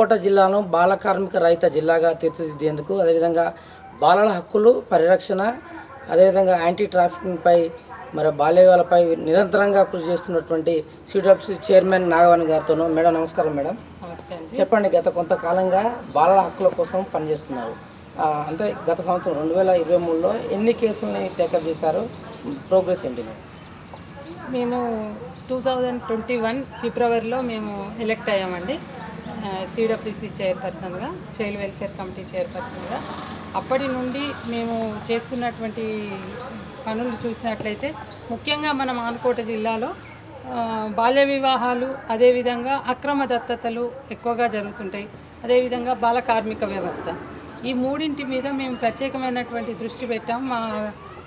ఆనుకోట జిల్లాను బాల కార్మిక రహిత జిల్లాగా తీర్చిదిద్దేందుకు అదేవిధంగా బాలల హక్కులు పరిరక్షణ అదేవిధంగా యాంటీ ట్రాఫికింగ్పై మరి బాల్య వివాహాలపై నిరంతరంగా కృషి చేస్తున్నటువంటి సిడబ్ల్యూసీ చైర్మన్ నాగవాణి గారితోనూ. మేడం నమస్కారం మేడం. చెప్పండి గత కొంతకాలంగా బాలల హక్కుల కోసం పనిచేస్తున్నారు. అంటే గత సంవత్సరం రెండు వేల ఇరవై మూడులో ఎన్ని కేసుల్ని టేకప్ చేశారు? ప్రోగ్రెస్ ఏంటి మేడం? మేము టూ థౌజండ్ ట్వంటీ వన్ ఫిబ్రవరిలో మేము ఎలెక్ట్ అయ్యామండి. సిడబ్ల్యూసీ చైర్పర్సన్గా చైల్డ్ వెల్ఫేర్ కమిటీ చైర్పర్సన్గా. అప్పటి నుండి మేము చేస్తున్నటువంటి పనులు చూసినట్లయితే ముఖ్యంగా మన మానుకోట జిల్లాలో బాల్య వివాహాలు అదేవిధంగా అక్రమ దత్తతలు ఎక్కువగా జరుగుతుంటాయి. అదేవిధంగా బాల కార్మిక వ్యవస్థ. ఈ మూడింటి మీద మేము ప్రత్యేకమైనటువంటి దృష్టి పెట్టాం. మా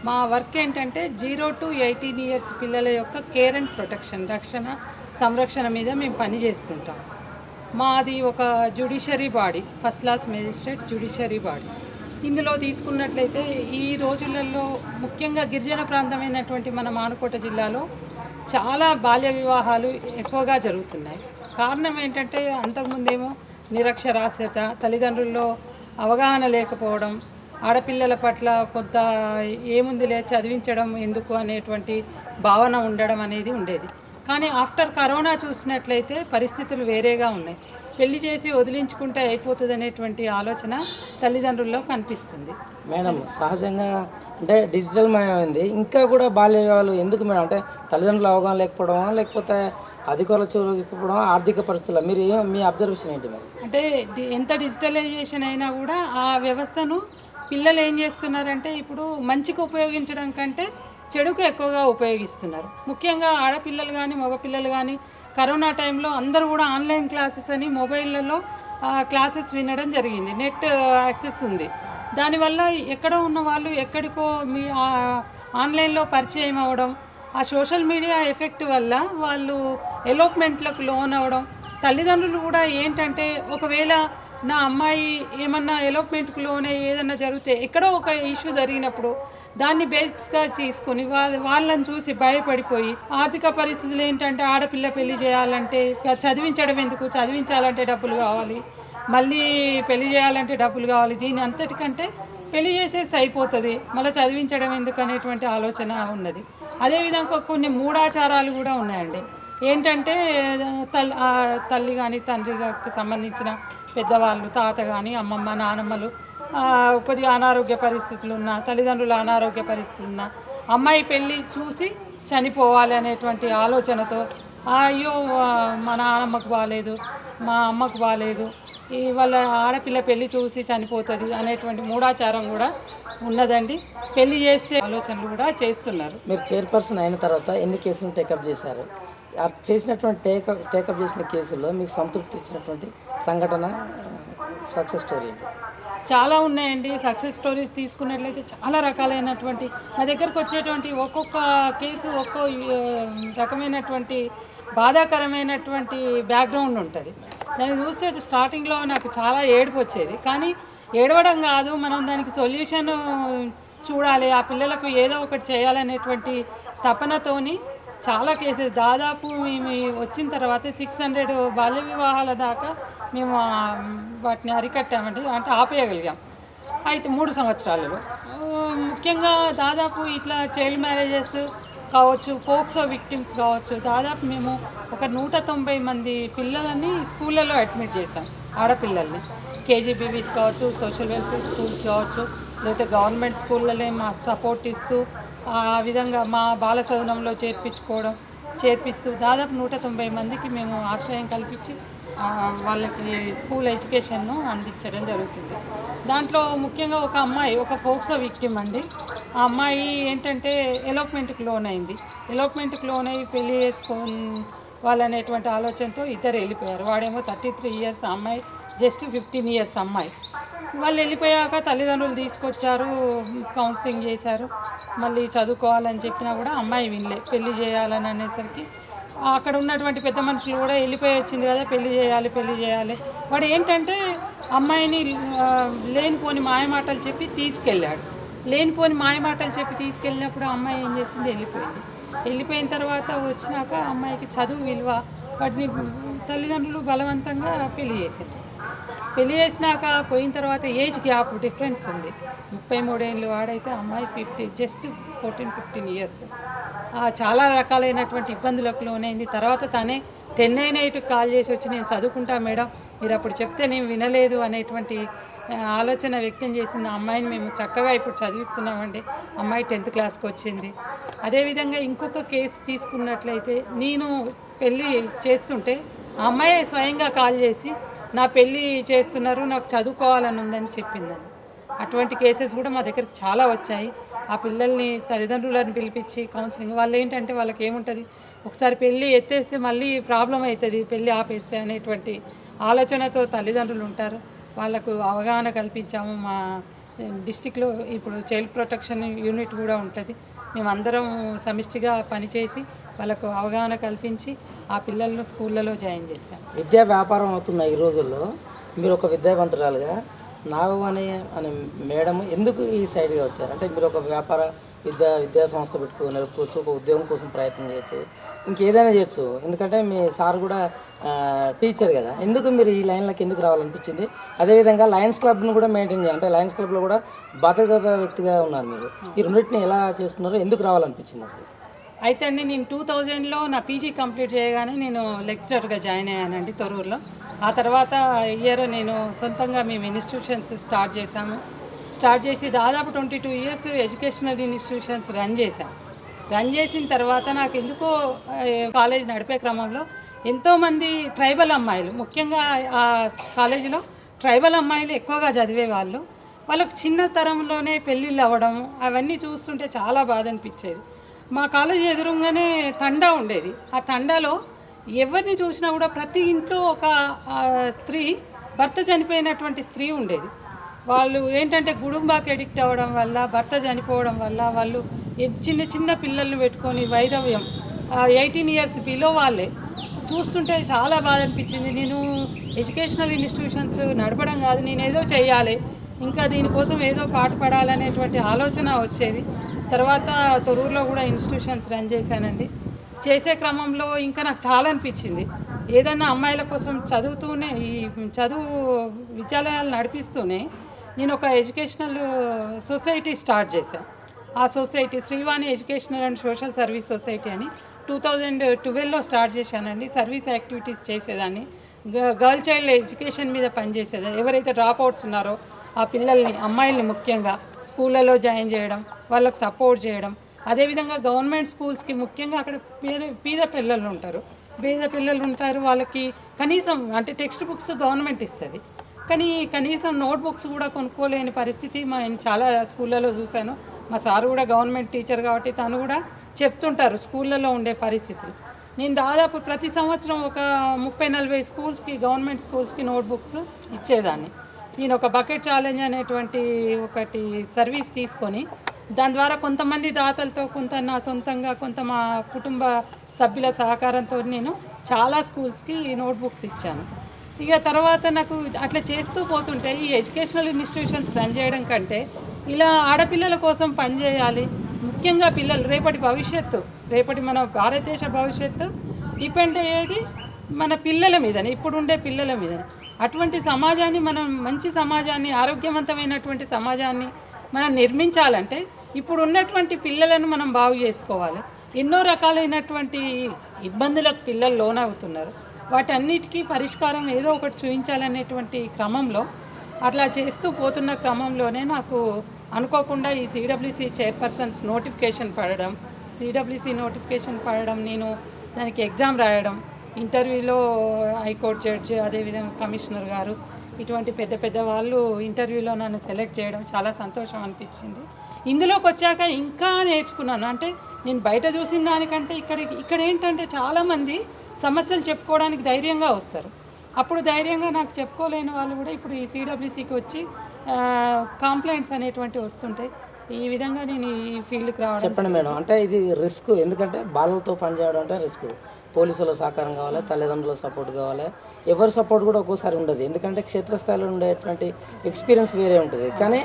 మా వర్క్ ఏంటంటే జీరో టు ఎయిటీన్ ఇయర్స్ పిల్లల యొక్క కేర్ అండ్ ప్రొటెక్షన్ రక్షణ సంరక్షణ మీద మేము పని చేస్తుంటాం మాది ఒక judiciary body first class magistrate judiciary body. ఇందులో తీసుకున్నట్లయితే ఈ రోజులలో ముఖ్యంగా గిరిజన ప్రాంతమైనటువంటి మన మానుకోట జిల్లాలో చాలా బాల్య వివాహాలు ఎక్కువగా జరుగుతున్నాయి. కారణం ఏంటంటే అంతకుముందేమో నిరక్షరాస్యత తల్లిదండ్రుల్లో అవగాహన లేకపోవడం ఆడపిల్లల పట్ల కొంత ఏముందిలే చదివించడం ఎందుకు అనేటువంటి భావన ఉండడం అనేది ఉండేది. కానీ ఆఫ్టర్ కరోనా చూసినట్లయితే పరిస్థితులు వేరేగా ఉన్నాయి. పెళ్ళి చేసి వదిలించుకుంటే అయిపోతుంది అనేటువంటి ఆలోచన తల్లిదండ్రుల్లో కనిపిస్తుంది. మేడం సహజంగా అంటే డిజిటల్ మయమైంది ఇంకా కూడా బాల్య వివాహాలు ఎందుకు మేడం? అంటే తల్లిదండ్రుల అవగాహన లేకపోవడమా? లేకపోతే అధికారుల చూడకపోవడం ఆర్థిక పరిస్థితులు మీరు మీ అబ్జర్వేషన్ ఏంటి మేడం? అంటే ఎంత డిజిటలైజేషన్ అయినా కూడా ఆ వ్యవస్థను పిల్లలు ఏం చేస్తున్నారంటే ఇప్పుడు మంచికి ఉపయోగించడం కంటే చెడుకు ఎక్కువగా ఉపయోగిస్తున్నారు. ముఖ్యంగా ఆడపిల్లలు కానీ మగపిల్లలు కానీ కరోనా టైంలో అందరూ కూడా ఆన్లైన్ క్లాసెస్ అని మొబైల్లలో క్లాసెస్ వినడం జరిగింది. నెట్ యాక్సెస్ ఉంది. దానివల్ల ఎక్కడో ఉన్న వాళ్ళు ఎక్కడికో మీ ఆన్లైన్లో పరిచయం అవ్వడం ఆ సోషల్ మీడియా ఎఫెక్ట్ వల్ల వాళ్ళు ఎలోప్మెంట్లకు లోన్ అవ్వడం తల్లిదండ్రులు కూడా ఏంటంటే ఒకవేళ నా అమ్మాయి ఏమన్నా ఎలోప్మెంట్కి లోనే ఏదన్నా జరిగితే ఎక్కడో ఒక ఇష్యూ జరిగినప్పుడు దాన్ని బేస్గా తీసుకొని వాళ్ళ వాళ్ళని చూసి భయపడిపోయి ఆర్థిక పరిస్థితులు ఏంటంటే ఆడపిల్ల పెళ్ళి చేయాలంటే చదివించడం ఎందుకు? చదివించాలంటే డబ్బులు కావాలి. మళ్ళీ పెళ్ళి చేయాలంటే డబ్బులు కావాలి. దీని అంతటికంటే పెళ్ళి చేసేస్తే అయిపోతుంది. మళ్ళీ చదివించడం ఎందుకు అనేటువంటి ఆలోచన ఉన్నది. అదేవిధంగా కొన్ని మూఢాచారాలు కూడా ఉన్నాయండి. ఏంటంటే తల్లి ఆ తల్లి కానీ తండ్రికి సంబంధించిన పెద్దవాళ్ళు తాత కానీ అమ్మమ్మ నానమ్మలు కొద్దిగా అనారోగ్య పరిస్థితులు ఉన్న తల్లిదండ్రుల అనారోగ్య పరిస్థితులు ఉన్న అమ్మాయి పెళ్ళి చూసి చనిపోవాలి అనేటువంటి ఆలోచనతో అయ్యో మా నానమ్మకు బాగాలేదు మా అమ్మకు బాగాలేదు వాళ్ళ ఆడపిల్ల పెళ్ళి చూసి చనిపోతుంది అనేటువంటి మూఢాచారం కూడా ఉన్నదండి. పెళ్ళి చేసే ఆలోచనలు కూడా చేస్తున్నారు. మీరు చైర్పర్సన్ అయిన తర్వాత ఎన్ని కేసులు టేకప్ చేశారు? చేసినటువంటి టేక టేకప్ చేసిన కేసుల్లో మీకు సంతృప్తి ఇచ్చినటువంటి సంఘటన సక్సెస్ స్టోరీ చాలా ఉన్నాయండి. సక్సెస్ స్టోరీస్ తీసుకున్నట్లయితే చాలా రకాలైనటువంటి మా దగ్గరకు వచ్చేటువంటి ఒక్కొక్క కేసు ఒక్కో రకమైనటువంటి బాధాకరమైనటువంటి బ్యాక్గ్రౌండ్ ఉంటుంది. దాన్ని చూస్తే అది స్టార్టింగ్లో నాకు చాలా ఏడుపు వచ్చేది. కానీ ఏడవడం కాదు మనం దానికి సొల్యూషన్ చూడాలి. ఆ పిల్లలకు ఏదో ఒకటి చేయాలనేటువంటి తపనతోని చాలా కేసెస్. దాదాపు మేము వచ్చిన తర్వాత సిక్స్ హండ్రెడ్ బాల్య వివాహాల దాకా మేము వాటిని అరికట్టామండి. అంటే ఆపేయగలిగాం. అయితే మూడు సంవత్సరాలలో ముఖ్యంగా దాదాపు ఇట్లా చైల్డ్ మ్యారేజెస్ కావచ్చు ఫోక్సో విక్టిమ్స్ కావచ్చు దాదాపు మేము ఒక నూట తొంభై మంది పిల్లలని స్కూళ్ళలో అడ్మిట్ చేశాం. ఆడపిల్లల్ని. కేజీబీబీస్ కావచ్చు సోషల్ వెల్ఫేర్ స్కూల్స్ కావచ్చు లేకపోతే గవర్నమెంట్ స్కూళ్ళలో మా సపోర్ట్ ఇస్తూ ఆ విధంగా మా బాల సదనంలో చేర్పించుకోవడం చేర్పిస్తూ దాదాపు నూట తొంభై మందికి మేము ఆశ్రయం కల్పించి వాళ్ళకి స్కూల్ ఎడ్యుకేషన్ను అందించడం జరుగుతుంది. దాంట్లో ముఖ్యంగా ఒక అమ్మాయి ఒక ఫోక్సో విక్టిమ్ అండి. ఆ అమ్మాయి ఏంటంటే ఎలోప్మెంట్కి లోన్ అయింది. ఎలోప్మెంట్కి లోన్ అయ్యి పెళ్ళి చేసుకొని వాళ్ళనేటువంటి ఆలోచనతో ఇద్దరు వెళ్ళిపోయారు. వాడేమో థర్టీ త్రీ ఇయర్స్ అమ్మాయి జస్ట్ ఫిఫ్టీన్ ఇయర్స్ అమ్మాయి. వాళ్ళు వెళ్ళిపోయాక తల్లిదండ్రులు తీసుకొచ్చారు కౌన్సిలింగ్ చేశారు. మళ్ళీ చదువుకోవాలని చెప్పినా కూడా అమ్మాయి వినలే పెళ్ళి చేయాలని అనేసరికి. అక్కడ ఉన్నటువంటి పెద్ద మనుషులు కూడా వెళ్ళిపోయి వచ్చింది కదా పెళ్ళి చేయాలి పెళ్ళి చేయాలి. వాడు ఏంటంటే అమ్మాయిని లేనిపోని మాయమాటలు చెప్పి తీసుకెళ్ళాడు. లేనిపోని మాయమాటలు చెప్పి తీసుకెళ్ళినప్పుడు అమ్మాయి ఏం చేసింది? వెళ్ళిపోయింది. వెళ్ళిపోయిన తర్వాత వచ్చినాక అమ్మాయికి చదువు విలువ వాటిని తల్లిదండ్రులు బలవంతంగా పెళ్ళి చేశారు పెళ్ళి చేసినాక పోయిన తర్వాత ఏజ్ గ్యాప్ డిఫరెన్స్ ఉంది. ముప్పై మూడేళ్ళు వాడైతే అమ్మాయి fifty just fourteen fifteen years. చాలా రకాలైనటువంటి ఇబ్బందులకు లోనైంది. తర్వాత తనే టెన్ నైన్ ఎయిట్ కాల్ చేసి వచ్చి నేను చదువుకుంటా మేడం మీరు అప్పుడు చెప్తే నేను వినలేదు అనేటువంటి ఆలోచన వ్యక్తం చేసింది. అమ్మాయిని మేము చక్కగా ఇప్పుడు చదివిస్తున్నామండి. అమ్మాయి టెన్త్ క్లాస్కి వచ్చింది. అదేవిధంగా ఇంకొక కేసు తీసుకున్నట్లయితే నేను పెళ్ళి చేస్తుంటే ఆ అమ్మాయి స్వయంగా కాల్ చేసి నా పెళ్ళి చేస్తున్నారు నాకు చదువుకోవాలని ఉందని చెప్పిందని అటువంటి కేసెస్ కూడా మా దగ్గరికి చాలా వచ్చాయి. ఆ పిల్లల్ని తల్లిదండ్రులను పిలిపించి కౌన్సిలింగ్ వాళ్ళు ఏంటంటే వాళ్ళకి ఏముంటుంది? ఒకసారి పెళ్ళి ఎత్తేస్తే మళ్ళీ ప్రాబ్లం అవుతుంది పెళ్ళి ఆపేస్తే అనేటువంటి ఆలోచనతో తల్లిదండ్రులు ఉంటారు. వాళ్ళకు అవగాహన కల్పించాము. మా డిస్టిక్లో ఇప్పుడు చైల్డ్ ప్రొటెక్షన్ యూనిట్ కూడా ఉంటుంది. మేమందరం సమిష్టిగా పనిచేసి వాళ్ళకు అవగాహన కల్పించి ఆ పిల్లలను స్కూళ్ళలో జాయిన్ చేశాం విద్యా వ్యాపారం అవుతున్న ఈ రోజుల్లో. మీరు ఒక విద్యావంతురాలుగా నాగవాణి అనే మేడం ఎందుకు ఈ సైడ్గా వచ్చారు? అంటే మీరు ఒక వ్యాపార విద్యా విద్యా సంస్థ పెట్టుకో నడుపుకోవచ్చు ఒక ఉద్యోగం కోసం ప్రయత్నం చేయొచ్చు. ఇంకేదైనా చేయొచ్చు. ఎందుకంటే మీ సార్ కూడా టీచర్ కదా. ఎందుకు మీరు ఈ లైన్లకు ఎందుకు రావాలనిపించింది? అదేవిధంగా లయన్స్ క్లబ్ను కూడా మెయింటైన్ చేయాలి. అంటే లయన్స్ క్లబ్లో కూడా బాధ్యత వ్యక్తిగా ఉన్నారు మీరు. ఈ రెండింటిని ఎలా చేస్తున్నారో ఎందుకు రావాలనిపించింది అసలు? అయితే అండి నేను టూ థౌజండ్లో నా పీజీ కంప్లీట్ చేయగానే నేను లెక్చరర్గా జాయిన్ అయ్యానండి తొరూరులో. ఆ తర్వాత ఇయర్ నేను సొంతంగా మేము ఇన్స్టిట్యూషన్స్ స్టార్ట్ చేశాము. స్టార్ట్ చేసి దాదాపు twenty two years educational institutions run చేశాను రన్ చేసిన తర్వాత నాకు ఎందుకో కాలేజ్ నడిపే క్రమంలో ఎంతోమంది ట్రైబల్ అమ్మాయిలు ముఖ్యంగా ఆ కాలేజీలో ట్రైబల్ అమ్మాయిలు ఎక్కువగా చదివే వాళ్ళు వాళ్ళకు చిన్న తరంలోనే పెళ్ళిళ్ళు అవ్వడం అవన్నీ చూస్తుంటే చాలా బాధ అనిపించేది. మా కాలేజీ ఎదురుగానే తండా ఉండేది. ఆ తండాలో ఎవరిని చూసినా కూడా ప్రతి ఇంట్లో ఒక స్త్రీ భర్త చనిపోయినటువంటి స్త్రీ ఉండేది. వాళ్ళు ఏంటంటే గుడుంబాకి ఎడిక్ట్ అవ్వడం వల్ల భర్త చనిపోవడం వల్ల వాళ్ళు చిన్న చిన్న పిల్లల్ని పెట్టుకొని వైధవ్యం ఎయిటీన్ ఇయర్స్ బిలో వాళ్ళే. చూస్తుంటే చాలా బాధ అనిపించింది. నేను ఎడ్యుకేషనల్ ఇన్స్టిట్యూషన్స్ నడపడం కాదు నేను ఏదో చేయాలి ఇంకా దీనికోసం ఏదో పాట పడాలనేటువంటి ఆలోచన వచ్చేది. తర్వాత తొరూరులో కూడా ఇన్స్టిట్యూషన్స్ రన్ చేశానండి. చేసే క్రమంలో ఇంకా నాకు చాలా అనిపించింది. ఏదైనా అమ్మాయిల కోసం చదువుతూనే ఈ చదువు విద్యాలయాలు నడిపిస్తూనే నేను ఒక ఎడ్యుకేషనల్ సొసైటీ స్టార్ట్ చేశాను ఆ society Srivani educational and social service society అని టూ థౌజండ్ ట్వెల్వ్లో స్టార్ట్ చేశానండి. సర్వీస్ యాక్టివిటీస్ చేసేదాన్ని. గ- గర్ల్ చైల్డ్ ఎడ్యుకేషన్ మీద పనిచేసేది ఎవరైతే డ్రాప్ అవుట్స్ ఉన్నారో ఆ పిల్లల్ని అమ్మాయిల్ని ముఖ్యంగా స్కూళ్ళలో జాయిన్ చేయడం వాళ్ళకు సపోర్ట్ చేయడం. అదేవిధంగా గవర్నమెంట్ స్కూల్స్కి ముఖ్యంగా అక్కడ పేద పేద పిల్లలు ఉంటారు. పేద పిల్లలు ఉంటారు వాళ్ళకి కనీసం అంటే టెక్స్ట్ బుక్స్ గవర్నమెంట్ ఇస్తుంది. కానీ కనీసం నోట్ బుక్స్ కూడా కొనుక్కోలేని పరిస్థితి మా నేను చాలా స్కూళ్ళలో చూశాను. మా సార్ కూడా గవర్నమెంట్ టీచర్ కాబట్టి తను కూడా చెప్తుంటారు స్కూళ్ళలో ఉండే పరిస్థితులు. నేను దాదాపు ప్రతి సంవత్సరం ఒక ముప్పై నలభై స్కూల్స్కి గవర్నమెంట్ స్కూల్స్కి నోట్ బుక్స్ ఇచ్చేదాన్ని. నేను ఒక బకెట్ ఛాలెంజ్ అనేటువంటి ఒకటి సర్వీస్ తీసుకొని దాని ద్వారా కొంతమంది దాతలతో కొంత నా సొంతంగా కొంత మా కుటుంబ సభ్యుల సహకారంతో నేను చాలా స్కూల్స్కి ఈ నోట్బుక్స్ ఇచ్చాను. ఇక తర్వాత నాకు అట్లా చేస్తూ పోతుంటే ఈ ఎడ్యుకేషనల్ ఇన్స్టిట్యూషన్స్ రన్ చేయడం కంటే ఇలా ఆడపిల్లల కోసం పనిచేయాలి ముఖ్యంగా పిల్లలు రేపటి భవిష్యత్తు రేపటి మన భారతదేశ భవిష్యత్తు డిపెండ్ అయ్యేది మన పిల్లల మీదనే ఇప్పుడు ఉండే పిల్లల మీదనే. అటువంటి సమాజాన్ని మనం మంచి సమాజాన్ని ఆరోగ్యవంతమైనటువంటి సమాజాన్ని మనం నిర్మించాలంటే ఇప్పుడు ఉన్నటువంటి పిల్లలను మనం బాగు చేసుకోవాలి. ఎన్నో రకాలైనటువంటి ఇబ్బందులకు పిల్లలు లోనవుతున్నారు. వాటన్నిటికీ పరిష్కారం ఏదో ఒకటి చూపించాలనేటువంటి క్రమంలో అట్లా చేస్తూ పోతున్న క్రమంలోనే నాకు అనుకోకుండా ఈ సిడబ్ల్యూసి చైర్పర్సన్స్ నోటిఫికేషన్ పడడం సిడబ్ల్యూసి నోటిఫికేషన్ పడడం నేను దానికి ఎగ్జామ్ రాయడం ఇంటర్వ్యూలో హైకోర్టు జడ్జి అదేవిధంగా కమిషనర్ గారు ఇటువంటి పెద్ద పెద్ద వాళ్ళు ఇంటర్వ్యూలో నన్ను సెలెక్ట్ చేయడం చాలా సంతోషం అనిపించింది. ఇందులోకి వచ్చాక ఇంకా నేర్చుకున్నాను. అంటే నేను బయట చూసిన దానికంటే ఇక్కడ ఇక్కడ ఏంటంటే చాలామంది సమస్యలు చెప్పుకోవడానికి ధైర్యంగా వస్తారు. అప్పుడు ధైర్యంగా నాకు చెప్పుకోలేని వాళ్ళు కూడా ఇప్పుడు ఈ సిడబ్ల్యూసీకి వచ్చి కాంప్లైంట్స్ అనేటువంటివి వస్తుంటాయి ఈ విధంగా నేను ఈ ఫీల్డ్కి రావడం చెప్పండి మేడం. అంటే ఇది రిస్క్. ఎందుకంటే బాలలతో పనిచేయడం అంటే రిస్క్. పోలీసుల సహకారం కావాలి తల్లిదండ్రుల సపోర్ట్ కావాలి. ఎవరి సపోర్ట్ కూడా ఒక్కోసారి ఉండదు. ఎందుకంటే క్షేత్రస్థాయిలో ఉండేటువంటి ఎక్స్పీరియన్స్ వేరే ఉంటుంది. కానీ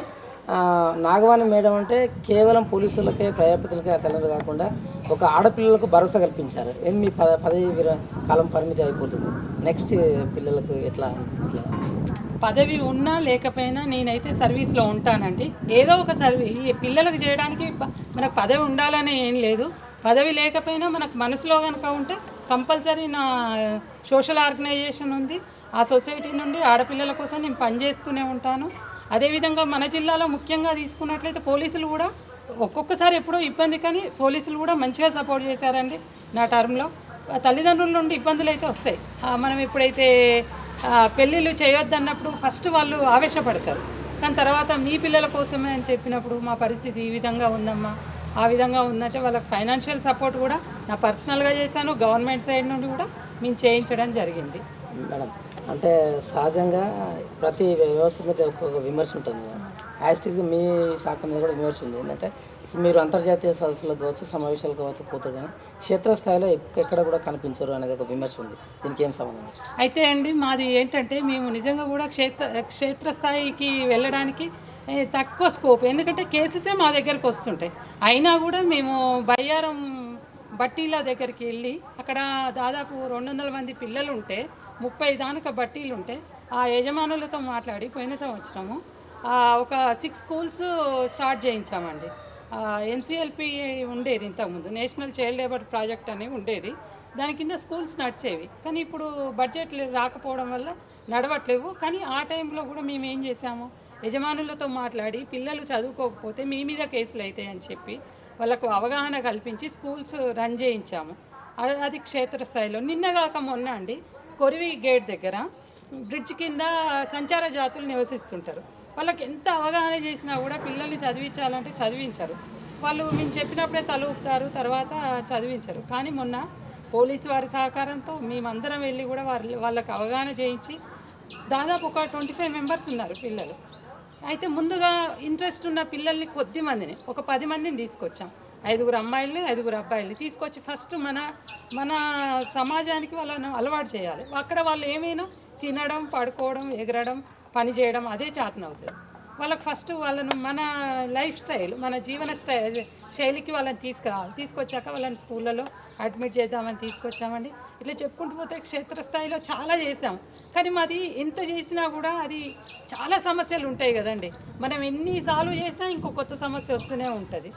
నాగవాణి మేడం అంటే కేవలం పోలీసులకే ప్రయాపతులకే తల్లిదండ్రులు కాకుండా ఒక ఆడపిల్లలకు భరోసా కల్పించారు. ఏది మీ పద పదవి విర- కాలం పరిమితి అయిపోతుంది. నెక్స్ట్ పిల్లలకు ఎట్లా ఎట్లా? పదవి ఉన్నా లేకపోయినా నేనైతే సర్వీస్లో ఉంటానండి. ఏదో ఒక సర్వీ ఈ పిల్లలకు చేయడానికి ప- మనకు పదవి ఉండాలని ఏం లేదు. పదవి లేకపోయినా మనకు మనసులో కనుక ఉంటే కంపల్సరీ నా సోషల్ ఆర్గనైజేషన్ ఉంది. ఆ సొసైటీ నుండి ఆడపిల్లల కోసం నేను పనిచేస్తూనే ఉంటాను. అదేవిధంగా మన జిల్లాలో ముఖ్యంగా తీసుకున్నట్లయితే పోలీసులు కూడా ఒక్కొక్కసారి ఎప్పుడో ఇబ్బంది కానీ పోలీసులు కూడా మంచిగా సపోర్ట్ చేశారండి నా టర్మ్లో. తల్లిదండ్రుల నుండి ఇబ్బందులు అయితే వస్తాయి. మనం ఎప్పుడైతే పెళ్ళిళ్ళు చేయొద్దన్నప్పుడు ఫస్ట్ వాళ్ళు ఆవేశపడతారు. కానీ తర్వాత మీ పిల్లల కోసమే అని చెప్పినప్పుడు మా పరిస్థితి ఈ విధంగా ఉందమ్మా ఆ విధంగా ఉందంటే వాళ్ళకి ఫైనాన్షియల్ సపోర్ట్ కూడా నా పర్సనల్గా చేశాను గవర్నమెంట్ సైడ్ నుండి కూడా మేము చేయించడం జరిగింది. మేడం అంటే సహజంగా ప్రతి వ్యవస్థ మీద ఒక్కొక్క విమర్శ ఉంటుంది. యాస్టిక్గా మీ శాఖ మీద కూడా విమర్శ ఉంది. ఏంటంటే మీరు అంతర్జాతీయ సదస్సులకు కావచ్చు సమావేశాలు కావచ్చు పోతారు కానీ క్షేత్రస్థాయిలో ఎక్కడ కూడా కనిపించరు అనేది ఒక విమర్శ ఉంది. దీనికి ఏం సంబంధం? అయితే అండి మాది ఏంటంటే మేము నిజంగా కూడా క్షేత్ర క్షేత్రస్థాయికి వెళ్ళడానికి తక్కువ స్కోప్. ఎందుకంటే కేసెసే మా దగ్గరకు వస్తుంటాయి. అయినా కూడా మేము బయ్యారం బట్టీల దగ్గరికి వెళ్ళి అక్కడ దాదాపు రెండు వందల మంది పిల్లలు ఉంటే ముప్పై దానిక బట్టీలు ఉంటే ఆ యజమానులతో మాట్లాడి పోయిన సంవత్సరము ఒక సిక్స్ స్కూల్స్ స్టార్ట్ చేయించామండి. ఎన్సిఎల్పి ఉండేది ఇంతకుముందు. నేషనల్ చైల్డ్ లేబర్ ప్రాజెక్ట్ అని ఉండేది. దాని కింద స్కూల్స్ నడిచేవి. కానీ ఇప్పుడు బడ్జెట్ రాకపోవడం వల్ల నడవట్లేవు. కానీ ఆ టైంలో కూడా మేము ఏం చేసాము యజమానులతో మాట్లాడి పిల్లలు చదువుకోకపోతే మీ మీద కేసులు అవుతాయి అని చెప్పి వాళ్ళకు అవగాహన కల్పించి స్కూల్స్ రన్ చేయించాము. అది- అది క్షేత్రస్థాయిలో. నిన్నగాక మొన్న అండి కొరివి గేట్ దగ్గర బ్రిడ్జ్ కింద సంచార జాతులు నివసిస్తుంటారు. వాళ్ళకి ఎంత అవగాహన చేసినా కూడా పిల్లల్ని చదివించాలంటే చదివించరు. వాళ్ళు మేము చెప్పినప్పుడే తల ఊపుతారు తర్వాత చదివించరు. కానీ మొన్న పోలీసు వారి సహకారంతో మేమందరం వెళ్ళి కూడా వారి వాళ్ళకి అవగాహన చేయించి దాదాపు ఒక ట్వంటీ ఫైవ్ మెంబర్స్ ఉన్నారు పిల్లలు. అయితే ముందుగా ఇంట్రెస్ట్ ఉన్న పిల్లల్ని కొద్ది మందిని ఒక పది మందిని తీసుకొచ్చాం. ఐదుగురు అమ్మాయిల్ని ఐదుగురు అబ్బాయిల్ని తీసుకొచ్చి ఫస్ట్ మన మన సమాజానికి వాళ్ళను అలవాటు చేయాలి. అక్కడ వాళ్ళు ఏమైనా తినడం పడుకోవడం ఎగరడం పని చేయడం అదే చేతనవుతుంది. వాళ్ళకి ఫస్ట్ వాళ్ళను మన లైఫ్ స్టైల్ మన జీవన స్టైల్ శైలికి వాళ్ళని తీసుకురావాలి తీసుకొచ్చాక వాళ్ళని స్కూళ్ళలో అడ్మిట్ చేద్దామని తీసుకొచ్చామండి. ఇట్లా చెప్పుకుంటూ పోతే క్షేత్రస్థాయిలో చాలా చేసాం కానీ మాది ఎంత చేసినా కూడా అది చాలా సమస్యలు ఉంటాయి కదండి. మనం ఎన్ని సాల్వ్ చేసినా ఇంకో కొత్త సమస్య వస్తూనే ఉంటుంది.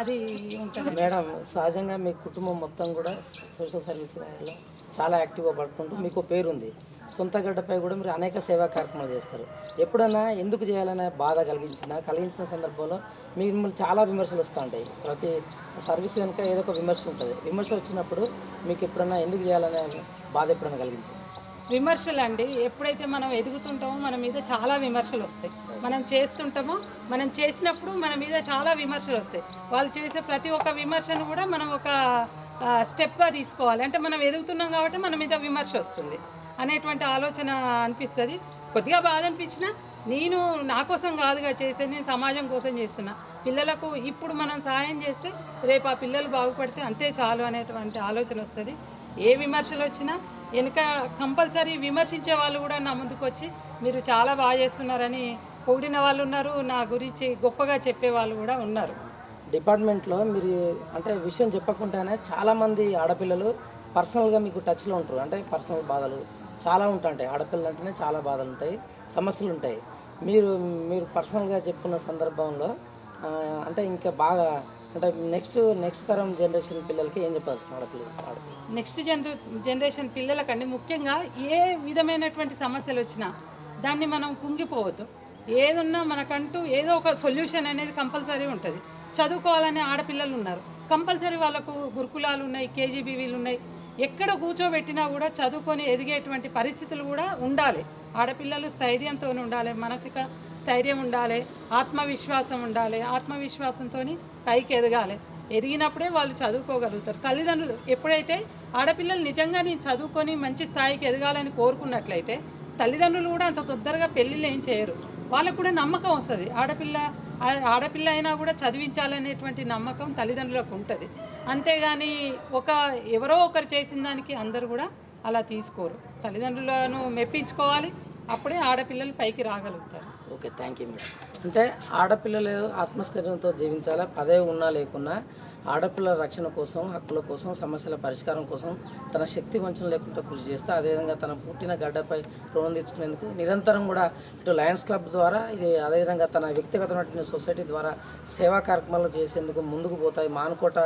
అది ఉంటుంది. మేడం సహజంగా మీ కుటుంబం మొత్తం కూడా సోషల్ సర్వీస్లో చాలా యాక్టివ్గా పడుకుంటూ మీకు పేరుంది. సొంత గడ్డపై కూడా మీరు అనేక సేవా కార్యక్రమాలు చేస్తారు. ఎప్పుడన్నా ఎందుకు చేయాలనే బాధ కలిగించిన కలిగించిన సందర్భంలో మిమ్మల్ని చాలా విమర్శలు వస్తూ ఉంటాయి. ప్రతి సర్వీస్ వెనుక ఏదో ఒక విమర్శ ఉంటుంది. విమర్శ వచ్చినప్పుడు మీకు ఎప్పుడన్నా ఎందుకు చేయాలనే బాధ ఎప్పుడన్నా కలిగించింది విమర్శలు అండి ఎప్పుడైతే మనం ఎదుగుతుంటామో మన మీద చాలా విమర్శలు వస్తాయి. మనం చేస్తుంటామో మనం చేసినప్పుడు మన మీద చాలా విమర్శలు వస్తాయి. వాళ్ళు చేసే ప్రతి ఒక్క విమర్శను కూడా మనం ఒక స్టెప్గా తీసుకోవాలి. అంటే మనం ఎదుగుతున్నాం కాబట్టి మన మీద విమర్శ వస్తుంది అనేటువంటి ఆలోచన అనిపిస్తుంది. కొద్దిగా బాధ అనిపించినా నేను నా కోసం కాదుగా చేసేది నేను సమాజం కోసం చేస్తున్నా. పిల్లలకు ఇప్పుడు మనం సహాయం చేస్తే రేపు ఆ పిల్లలు బాగుపడితే అంతే చాలు అనేటువంటి ఆలోచన వస్తుంది. ఏ విమర్శలు వచ్చినా వెనుక కంపల్సరీ విమర్శించే వాళ్ళు కూడా నా ముందుకు వచ్చి మీరు చాలా బాగా చేస్తున్నారని పొగిడిన వాళ్ళు ఉన్నారు నా గురించి గొప్పగా చెప్పే వాళ్ళు కూడా ఉన్నారు. డిపార్ట్మెంట్లో మీరు అంటే విషయం చెప్పకుండానే చాలామంది ఆడపిల్లలు పర్సనల్గా మీకు టచ్లో ఉంటారు. అంటే పర్సనల్ బాధలు చాలా ఉంటాయి ఆడపిల్లలు అంటేనే చాలా బాధలు ఉంటాయి సమస్యలు ఉంటాయి. మీరు మీరు పర్సనల్గా చెప్పుకున్న సందర్భంలో అంటే ఇంకా బాగా అంటే నెక్స్ట్ నెక్స్ట్ తరం జనరేషన్ పిల్లలకి ఏం చెప్పాల్సిన ఆడపిల్లలు నెక్స్ట్ జనరే జనరేషన్ పిల్లలకండి ముఖ్యంగా ఏ విధమైనటువంటి సమస్యలు వచ్చినా దాన్ని మనం కుంగిపోవద్దు. ఏదున్నా మనకంటూ ఏదో ఒక సొల్యూషన్ అనేది కంపల్సరీ ఉంటుంది. చదువుకోవాలనే ఆడపిల్లలు ఉన్నారు. కంపల్సరీ వాళ్ళకు గురుకులాలు ఉన్నాయి కేజీబీవీలు ఉన్నాయి. ఎక్కడ కూర్చోబెట్టినా కూడా చదువుకొని ఎదిగేటువంటి పరిస్థితులు కూడా ఉండాలి. ఆడపిల్లలు స్థైర్యంతో ఉండాలి మానసిక స్థైర్యం ఉండాలి ఆత్మవిశ్వాసం ఉండాలి ఆత్మవిశ్వాసంతో పైకి ఎదగాలి. ఎదిగినప్పుడే వాళ్ళు చదువుకోగలుగుతారు. తల్లిదండ్రులు ఎప్పుడైతే ఆడపిల్లలు నిజంగా నేను చదువుకొని మంచి స్థాయికి ఎదగాలని కోరుకున్నట్లయితే తల్లిదండ్రులు కూడా అంత తొందరగా పెళ్ళిళ్ళు ఏం చేయరు. వాళ్ళకు కూడా నమ్మకం వస్తుంది. ఆడపిల్ల ఆడపిల్ల అయినా కూడా చదివించాలనేటువంటి నమ్మకం తల్లిదండ్రులకు ఉంటుంది. అంతేగాని ఒక ఎవరో ఒకరు చేసిన దానికి అందరూ కూడా అలా తీసుకోరు. తల్లిదండ్రులను మెప్పించుకోవాలి. అప్పుడే ఆడపిల్లలు పైకి రాగలుగుతారు. ఓకే థ్యాంక్ యూ మేడం అంటే ఆడపిల్లలు ఆత్మస్థైర్యంతో జీవించాలా? పదవి ఉన్నా లేకున్నా ఆడపిల్లల రక్షణ కోసం హక్కుల కోసం సమస్యల పరిష్కారం కోసం తన శక్తి వంచన లేకుండా కృషి చేస్తే అదేవిధంగా తన పుట్టిన గడ్డపై రుణం తెచ్చుకునేందుకు నిరంతరం కూడా ఇటు లయన్స్ క్లబ్ ద్వారా ఇది అదేవిధంగా తన వ్యక్తిగతమైన సొసైటీ ద్వారా సేవా కార్యక్రమాలు చేసేందుకు ముందుకు పోతాయి. మానుకోట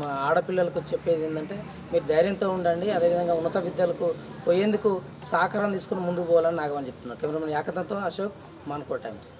మా ఆడపిల్లలకు చెప్పేది ఏంటంటే మీరు ధైర్యంతో ఉండండి అదేవిధంగా ఉన్నత విద్యలకు పోయేందుకు సహకారం తీసుకుని ముందుకు పోవాలని నాగమని చెప్తున్నారు. కెమెరామెన్ యాకతంతో అశోక్ మానుకో టైమ్స్.